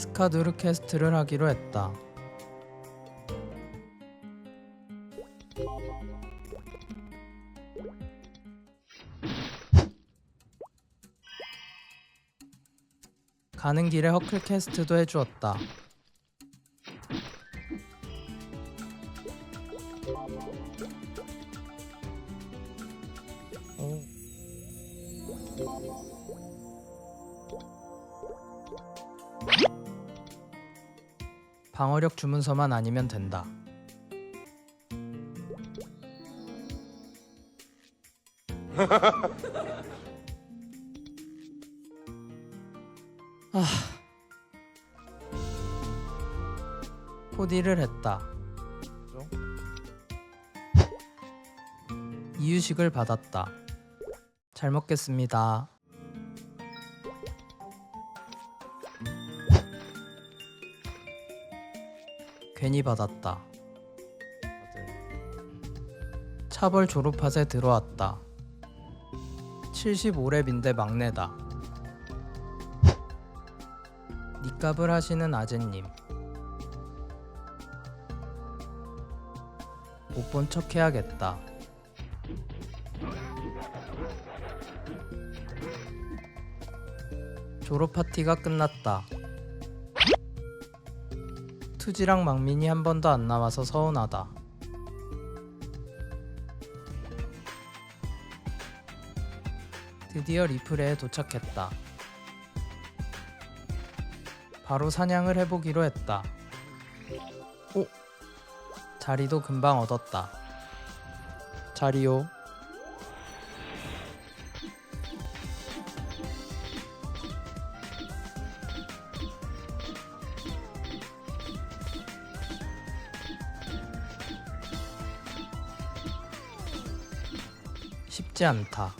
에스카두르 캐스트를 하기로 했다. 가는 길에 허클 캐스트도 해주었다. 방어력 주문서만 아니면 된다. 아. 코디를 했다. 이유식을 받았다. 잘 먹겠습니다. 괜히 받았다. 차벌 졸업팟에 들어왔다. 75렙인데 막내다. 니값을 하시는 아재님. 못 본 척 해야겠다. 졸업 파티가 끝났다. 투지랑 망민이 한 번도 안 나와서 서운하다. 드디어 리플에 도착했다. 바로 사냥을 해보기로 했다. 오! 자리도 금방 얻었다. 자리요. 쉽지 않다.